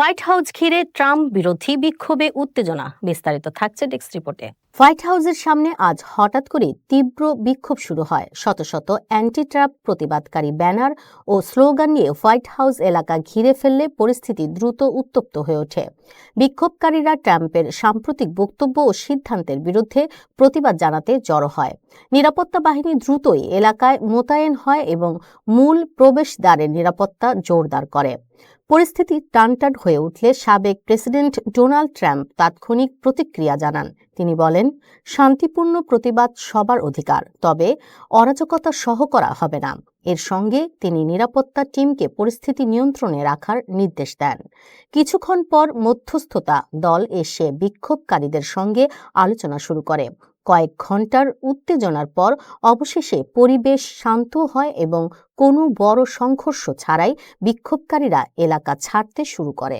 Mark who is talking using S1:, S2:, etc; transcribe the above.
S1: White house ঘিরে Trump বিরোধী বিক্ষোভে উত্তেজনা বিস্তারিত থাকছে ডেস্ক রিপোর্টে। হোয়াইট হাউসের সামনে আজ হঠাৎ করে তীব্র বিক্ষোভ শুরু হয়। শত শত অ্যান্টি ট্রাম্প প্রতিবাদকারী ব্যানার ও স্লোগান নিয়ে হোয়াইট হাউস এলাকা ঘিরে ফেললে পরিস্থিতি দ্রুত উত্তপ্ত হয়ে ওঠে। বিক্ষোভকারীরা ট্রাম্পের সাম্প্রতিক বক্তব্য ও সিদ্ধান্তের বিরুদ্ধে প্রতিবাদ জানাতে জড়ো হয়। নিরাপত্তা বাহিনী দ্রুতই এলাকায় মোতায়েন হয় এবং মূল প্রবেশদ্বারের নিরাপত্তা জোরদার করে। পরিস্থিতি টানটান হয়ে উঠলে সাবেক প্রেসিডেন্ট ডোনাল্ড ট্রাম্প তাৎক্ষণিক প্রতিক্রিয়া জানান। তিনি বলেন শান্তিপূর্ণ প্রতিবাদ সবার অধিকার, তবে অরাজকতা সহ করা হবে না। এর সঙ্গে তিনি নিরাপত্তা টিমকে পরিস্থিতি নিয়ন্ত্রণে রাখার নির্দেশ দেন। কিছুক্ষণ পর মধ্যস্থতা দল এসে বিক্ষোভকারীদের সঙ্গে আলোচনা শুরু করে। কয়েক ঘণ্টার উত্তেজনার পর অবশেষে পরিবেশ শান্ত হয় এবং কোনো বড় সংঘর্ষ ছাড়াই বিক্ষোভকারীরা এলাকা ছাড়তে শুরু করে।